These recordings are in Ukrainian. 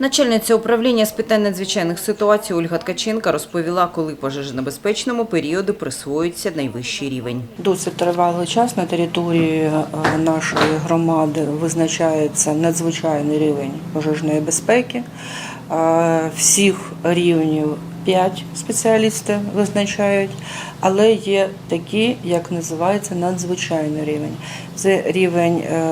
Начальниця управління з питань надзвичайних ситуацій Ольга Ткаченка розповіла, коли пожежонебезпечному періоду присвоюється найвищий рівень. Досить тривалий час на території е, нашої громади визначається надзвичайний рівень пожежної безпеки. Е, Всіх рівнів 5 спеціалістів визначають, але є такі, як називається, надзвичайний рівень. Це рівень е,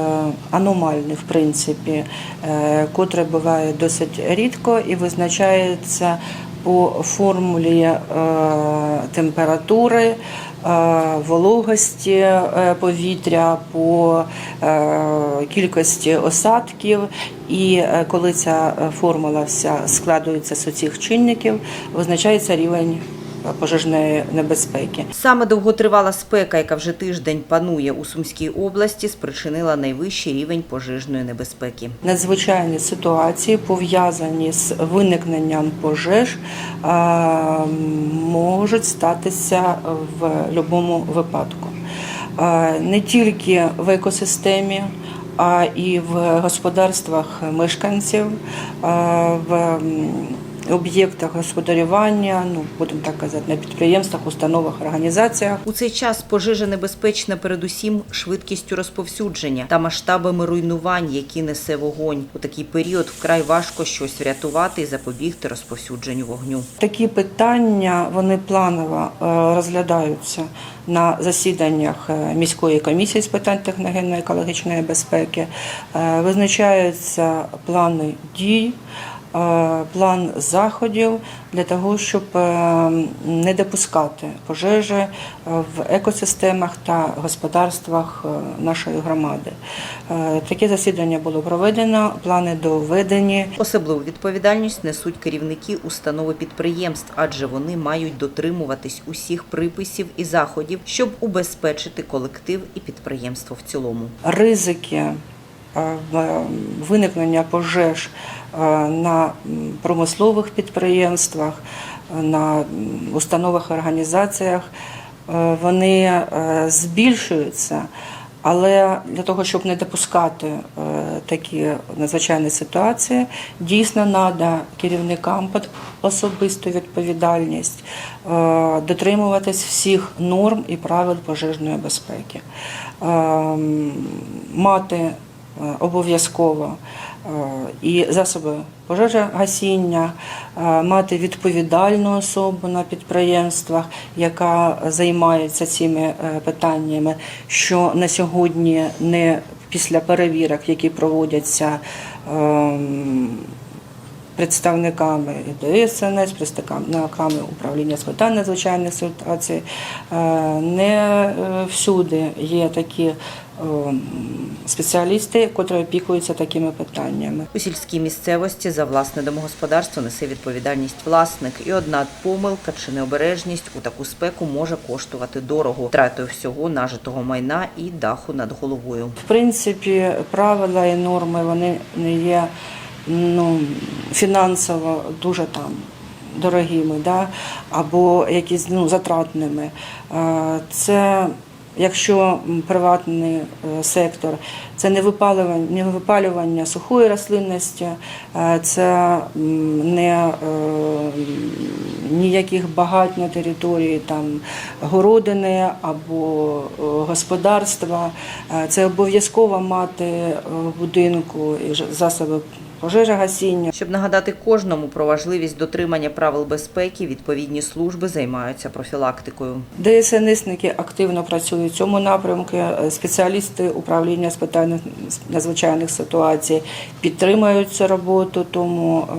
аномальний, в принципі, е, котрий буває досить рідко і визначається по формулі е, температури, е, вологості е, повітря, по кількості осадків. І коли ця формула вся складується з цих чинників, визначається рівень пожежної небезпеки. Саме довготривала спека, яка вже тиждень панує у Сумській області, спричинила найвищий рівень пожежної небезпеки. Надзвичайні ситуації пов'язані з виникненням пожеж е, можуть статися в будь-якому випадку. Е, Не тільки в екосистемі, а і в господарствах мешканців, е, в об'єктах господарювання, ну будемо так казати, на підприємствах, установах, організаціях. У цей час пожежа небезпечна передусім швидкістю розповсюдження та масштабами руйнувань, які несе вогонь. У такий період вкрай важко щось врятувати і запобігти розповсюдженню вогню. Такі питання вони планово е, розглядаються на засіданнях е, міської комісії з питань техногенно-екологічної безпеки. Е, Визначаються плани дій. Е, План заходів для того, щоб е, не допускати пожежі е, в екосистемах та господарствах нашої громади. Таке засідання було проведено, плани доведені. Особливу відповідальність несуть керівники установи підприємств, адже вони мають дотримуватись усіх приписів і заходів, щоб убезпечити колектив і підприємство в цілому. ризики виникнення пожеж е, на промислових підприємствах, е, на установах організаціях, е, вони е, збільшуються. Але для того, щоб не допускати е, такі надзвичайні ситуації, дійсно треба керівникам під особисту відповідальність е, дотримуватись всіх норм і правил пожежної безпеки, Е, мати е, обов'язково е, і засоби пожежогасіння, е, мати відповідальну особу на підприємствах, яка займається цими е, питаннями, що на сьогодні не після перевірок, які проводяться. Представниками ДСНС, представниками управління питань надзвичайних ситуацій. Е, Не е, всюди є такі е, спеціалісти, які опікуються такими питаннями. У сільській місцевості за власне домогосподарство несе відповідальність власник, і одна помилка чи необережність у таку спеку може коштувати дорого, втратою всього нажитого майна і даху над головою. В принципі, правила і норми вони не є ну, фінансово дуже там. Дорогими, да? або якісь ну, затратними. Е, Це якщо приватний е, сектор, це не випалювання, не випалювання сухої рослинності, е, це не ніяких багать на території там городини або господарства. Це обов'язково мати в будинку і засоби пожежогасіння. Щоб нагадати кожному про важливість дотримання правил безпеки, відповідні служби займаються профілактикою. ДСНСники активно працюють в цьому напрямку. Спеціалісти управління з питань надзвичайних ситуацій підтримують цю роботу, тому е,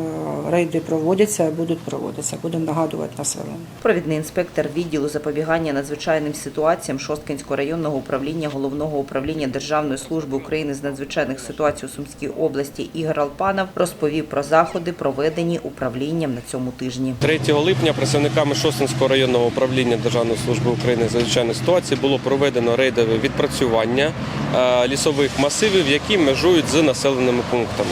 рейди проводяться, будуть проводитися. Будемо нагадувати населенню. Провідний інспектор відділу запобігання надзвичайним ситуаціям Шосткинського районного управління головного управління Державної служби України з надзвичайних ситуацій у Сумській області Ігор Алпанов розповів про заходи, проведені управлінням на цьому тижні. 3 липня працівниками Шостинського районного управління Державної служби України з надзвичайних ситуацій було проведено рейдове відпрацювання е, лісових масивів, які межують з населеними пунктами.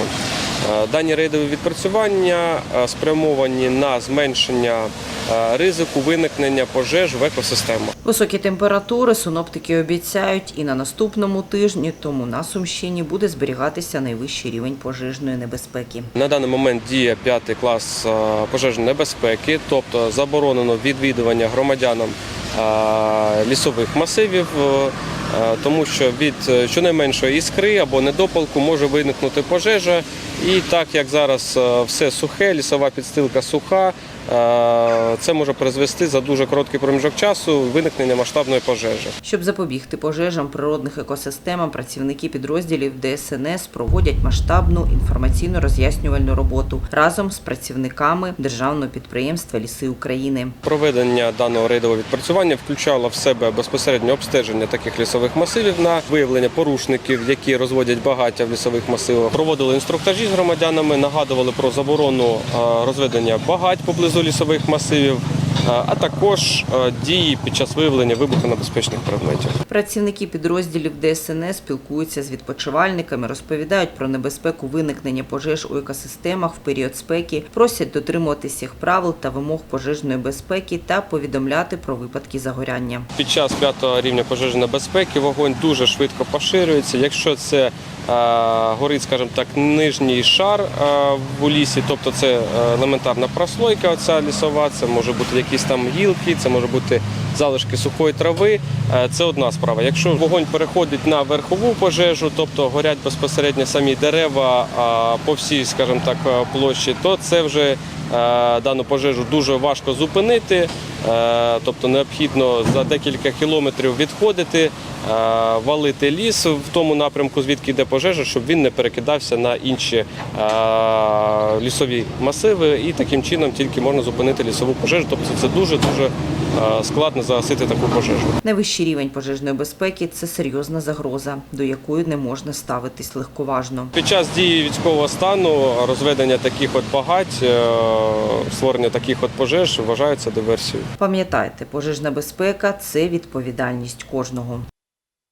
Е, Дані рейдові відпрацювання е, спрямовані на зменшення е, ризику виникнення пожеж в екосистемах. Високі температури синоптики обіцяють і на наступному тижні, тому на Сумщині буде зберігатися найвищий рівень пожежної небезпеки. На даний момент діє п'ятий клас пожежної небезпеки, тобто заборонено відвідування громадянам лісових масивів, тому що від е, щонайменшої іскри або недопалку може виникнути пожежа. І так як зараз е, все сухе, лісова підстилка суха, е, це може призвести за дуже короткий проміжок часу виникнення масштабної пожежі. Щоб запобігти пожежам природних екосистемам, працівники підрозділів ДСНС проводять масштабну інформаційно-роз'яснювальну роботу разом з працівниками державного підприємства Ліси України. Проведення даного рейдового відпрацювання включало в себе безпосереднє обстеження таких лісових масивів на виявлення порушників, які розводять багаття в лісових масивах. Проводили інструктажі з громадянами, нагадували про заборону е, розведення багать поблизу лісових масивів, а також е, дії під час виявлення вибухонебезпечних предметів. Працівники підрозділів ДСНС спілкуються з відпочивальниками, розповідають про небезпеку виникнення пожеж у екосистемах в період спеки, просять дотримуватися всіх правил та вимог пожежної безпеки та повідомляти про випадки загоряння. Під час п'ятого рівня пожежної безпеки вогонь дуже швидко поширюється. Якщо це е, горить, скажімо так, нижній шар е, в лісі, тобто це е, елементарна прослойка, оця лісова, це може бути якісь там гілки, це може бути залишки сухої трави. Е, Це одна справа. Якщо вогонь переходить на верхову пожежу, тобто горять безпосередньо самі дерева по всій, скажімо так, е, площі, то це вже е, дану пожежу дуже важко зупинити. Е, Тобто необхідно за декілька кілометрів відходити, е, валити ліс в тому напрямку, звідки йде пожежа, щоб він не перекидався на інші е, лісові масиви, і таким чином тільки можна зупинити лісову пожежу. Тобто це дуже дуже складно загасити таку пожежу. Найвищий рівень пожежної безпеки це серйозна загроза, до якої не можна ставитись легковажно. Під час дії військового стану розведення таких от багать, створення таких от пожеж вважаються диверсією. Пам'ятайте, пожежна безпека це відповідальність кожного.